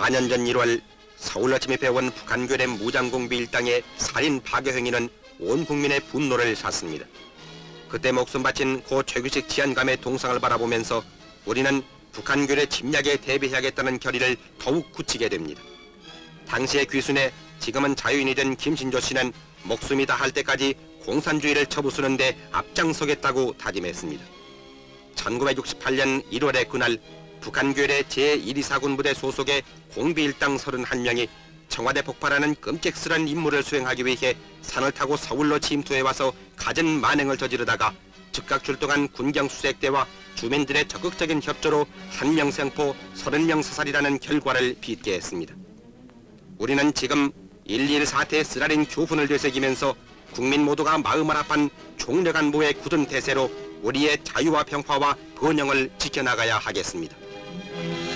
4년 전 1월 서울로 침입해온 북한교대 무장공비 일당의 살인 파괴 행위는 온 국민의 분노를 샀습니다. 그때 목숨 바친 고 최규식 치안감의 동상을 바라보면서 우리는 북한교대 침략에 대비해야겠다는 결의를 더욱 굳히게 됩니다. 당시의 귀순에 지금은 자유인이 된 김신조 씨는 목숨이 다 할 때까지 공산주의를 쳐부수는데 앞장서겠다고 다짐했습니다. 1968년 1월의 그날 북한교대 제124군 부대 소속의 공비 일당 31명이 청와대 폭발하는 끔찍스런 임무를 수행하기 위해 산을 타고 서울로 침투해 와서 갖은 만행을 저지르다가 즉각 출동한 군경수색대와 주민들의 적극적인 협조로 한 명 생포 30명 사살이라는 결과를 빚게 했습니다. 우리는 지금 1.1 사태의 쓰라린 교훈을 되새기면서 국민 모두가 마음을 아픈 총력 안보의 굳은 태세로 우리의 자유와 평화와 번영을 지켜나가야 하겠습니다. Thank you.